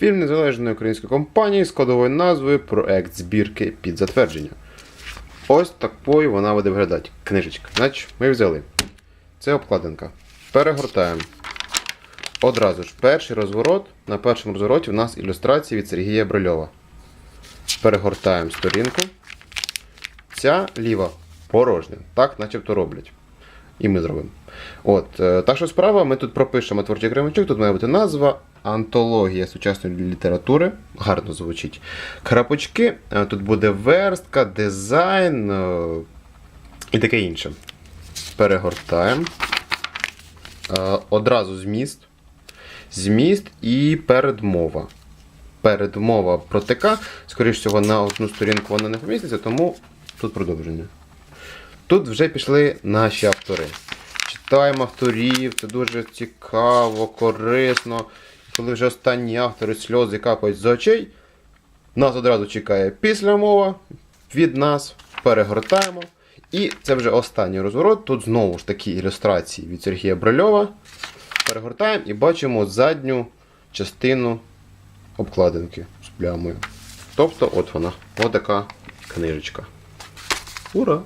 Фільм незалежної української компанії з кодовою назвою Проект збірки під затвердження. Ось такою вона буде виглядати. Книжечка. Значить, ми взяли. Це обкладинка. Перегортаємо. Одразу ж перший розворот. На першому розвороті у нас ілюстрації від Сергія Брильова. Перегортаємо сторінку. Ця ліва порожня. Так, начебто роблять. І ми зробимо. От, е, так що справа, ми тут пропишемо творчий кремачок, тут має бути назва Антологія сучасної літератури. Гарно звучить. Крапочки, е, тут буде верстка, дизайн е, і таке інше. Перегортаємо. Е, Одразу зміст. Зміст і передмова. Передмова про ТК. Скоріше всього, на одну сторінку вона не поміститься, тому тут продовження. Тут вже пішли наші автори. Читаємо авторів, це дуже цікаво, корисно. Коли вже останні автори сльози капають з очей, нас одразу чекає післямова від нас. Перегортаємо. І це вже останній розворот. Тут знову ж такі ілюстрації від Сергія Брильова. Перегортаємо і бачимо задню частину обкладинки з плямою. Тобто, от вона, отака книжечка. Ура!